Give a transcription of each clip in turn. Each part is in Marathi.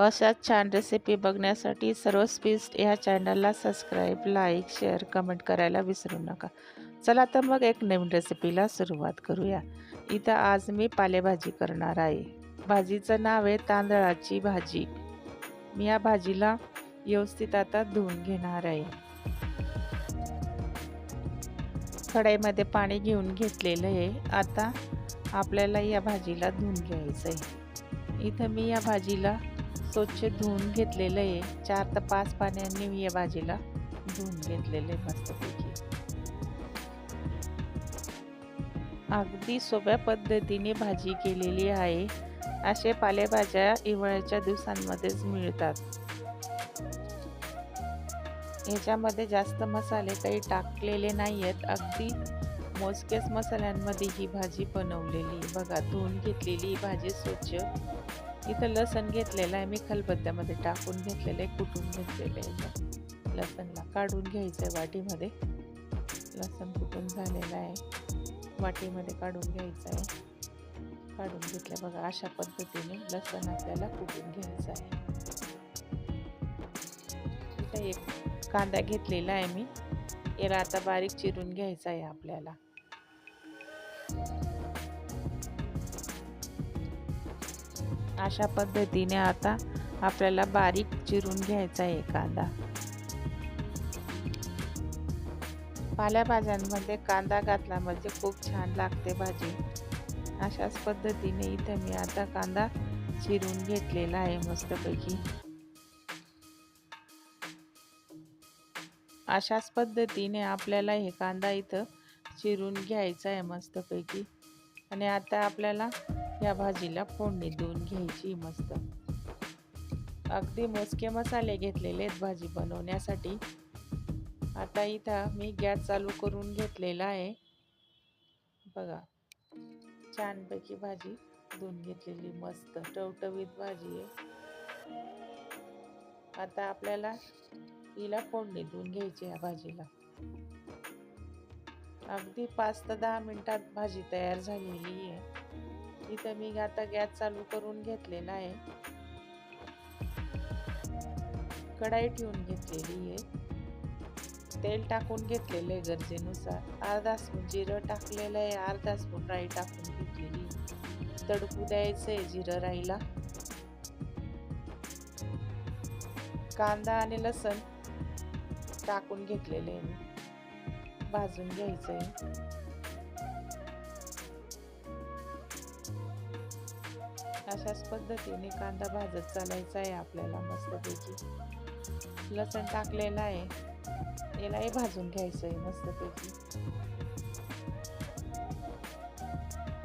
अशाच छान रेसिपी बघण्यासाठी सर्व स्पीस्ट ह्या चॅनलला सबस्क्राईब लाईक शेअर कमेंट करायला विसरू नका. चला तर मग एक नवीन रेसिपीला सुरुवात करूया. इथं आज मी पालेभाजी करणार आहे. भाजीचं नाव आहे तांदळाची भाजी. मी या भाजीला व्यवस्थित आता धुवून घेणार आहे. कढईमध्ये पाणी घेऊन घेतलेलं आहे. आता आपल्याला या भाजीला धुवून घ्यायचं आहे इथं मी या भाजीला स्वच्छ धुवून घेतलेलं आहे. चार ते पाच पाण्याने मी या भाजीला धुवून घेतलेलं आहे मस्तपैकी. अगदी सोप्या पद्धतीने भाजी केलेली आहे. असे पालेभाज्या हिवाळ्याच्या दिवसांमध्येच मिळतात. ह्याच्यामध्ये जास्त मसाले काही टाकलेले नाही आहेत अगदी मोजक्याच मसाल्यांमध्ये ही भाजी बनवलेली बघा धुवून घेतलेली ही भाजी स्वच्छ इथं लसण घेतलेलं आहे. मी खलबत्त्यामध्ये टाकून घेतलेलं आहे कुटून घेतलेलं आहे. लसणला काढून घ्यायचं आहे वाटीमध्ये. लसण कुटून झालेलं आहे. वाटीमध्ये काढून घ्यायचं आहे काढून घेतलं बघा अशा पद्धतीने लसण आपल्याला कुटून घ्यायचं आहे. इथं एक कांदा घेतलेला आहे मी. याला आता बारीक चिरून घ्यायचा आहे आपल्याला. अशा पद्धतीने आता आपल्याला बारीक चिरून घ्यायचा आहे कांदा. पाल्याभाज्यांमध्ये कांदा घातला म्हणजे खूप छान लागते भाजी. अशाच पद्धतीने इथं मी आता कांदा चिरून घेतलेला आहे मस्तपैकी. अशाच पद्धतीने आपल्याला हे कांदा इथं चिरून घ्यायचा आहे मस्तपैकी. आणि आता आपल्याला या भाजीला फोडणी देऊन घ्यायची मस्त. अगदी मोजके मसाले घेतलेले आहेत भाजी बनवण्यासाठी. आता इथं मी गॅस चालू करून घेतलेला आहे. बघा छानपैकी भाजी धुवून घेतलेली मस्त टवटवीत भाजी आहे. आता आपल्याला हिला फोडणी देऊन घ्यायची या भाजीला. अगदी पाच ते दहा मिनिटात भाजी तयार झालेली आहे. इथं मी आता गॅस चालू करून घेतलेला आहे. कढाई ठेवून घेतलेली आहे. तेल टाकून घेतलेलं आहे गरजेनुसार. अर्धा स्पून जिरं टाकलेलं आहे. अर्धा स्पून राई टाकून घेतलेली तडकू द्यायचं आहे जिरं राईला. कांदा आणि लसण टाकून घेतलेले आहे भाजून घ्यायचं आहे अशाच पद्धतीने कांदा भाजत चालायचा आहे आपल्याला मस्तपैकी. लसण टाकलेलं आहे. यालाही भाजून घ्यायचं आहे मस्तपैकी.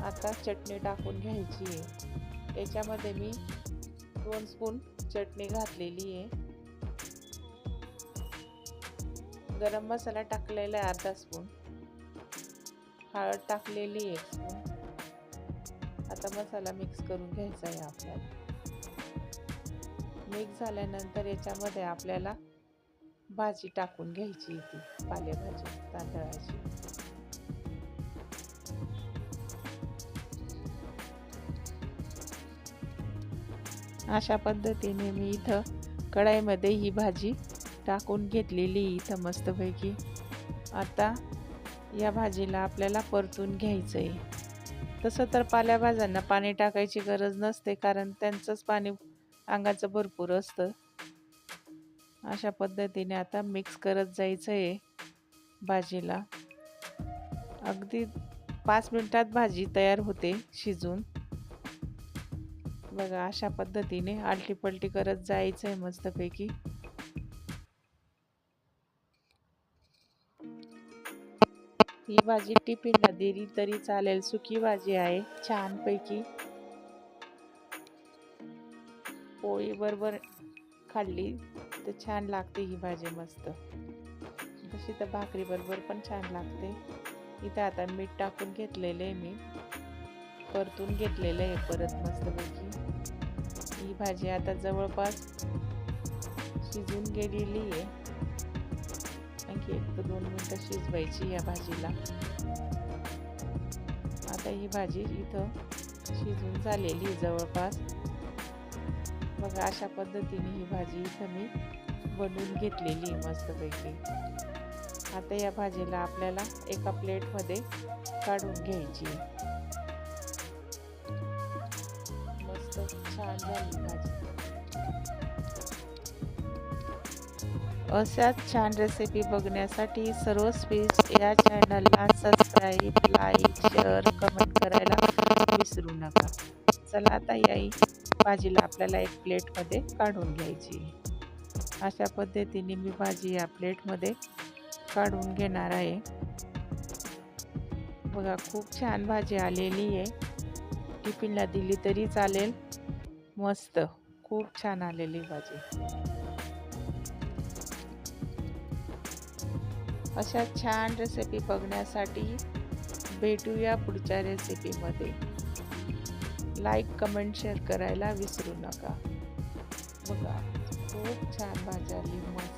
आता चटणी टाकून घ्यायची आहे. याच्यामध्ये मी दोन स्पून चटणी घातलेली आहे. गरम मसाला टाकलेला आहे अर्धा स्पून. हळद टाकलेली एक स्पून. आता मसाला मिक्स करून घ्यायचा आहे आपल्याला. मिक्स झाल्यानंतर याच्यामध्ये आपल्याला भाजी टाकून घ्यायची ती पालेभाजी तांदळाची. अशा पद्धतीने मी इथं कढाईमध्ये ही भाजी टाकून घेतलेली इथं मस्तपैकी. आता या भाजीला आपल्याला परतून घ्यायचं आहे तसं तर पाल्याभाज्यांना पाणी टाकायची गरज नसते कारण त्यांचंच पाणी अंगाचं भरपूर असतं. अशा पद्धतीने आता मिक्स करत जायचं आहे भाजीला. अगदी पाच मिनटात भाजी तयार होते शिजून. बघा अशा पद्धतीने आलटीपलटी करत जायचं आहे मस्तपैकी. ही भाजी टिफिनला दिली तरी चालेल सुकी भाजी आहे छानपैकी. पोळी बरोबर खाल्ली तर छान लागते ही भाजी मस्त. तशी तर भाकरी बरोबर पण छान लागते. इथं आता मीठ टाकून घेतलेलं आहे मी. परतून घेतलेलं आहे परत मस्तपैकी. ही भाजी आता जवळपास शिजून गेलेली आहे. आणखी एक ते दोन मिनटं शिजवायची या भाजीला. आता ही भाजी इथं शिजून झालेली जवळपास. बघा अशा पद्धतीने ही भाजी इथं मी बनवून घेतलेली आहे मस्तपैकी. आता या भाजीला आपल्याला एका प्लेटमध्ये काढून घ्यायची मस्त छान झाली भाजी. अशाच छान रेसिपी बघण्यासाठी सर्व स्पीच या चॅनलला सबस्क्राईब लाईक शेअर कमेंट करायला विसरू नका. चला आता याही भाजीला आपल्याला एक प्लेटमध्ये काढून घ्यायची. अशा पद्धतीने मी भाजी या प्लेटमध्ये काढून घेणार आहे. बघा खूप छान भाजी आलेली आहे. टिफिनला दिली तरी चालेल. मस्त. खूप छान आलेली भाजी. अशा छान रेसिपी बघण्यासाठी भेटूया पुढच्या रेसिपीमध्ये लाईक कमेंट शेअर करायला विसरू नका. बघा खूप छान भाजी आली मस्त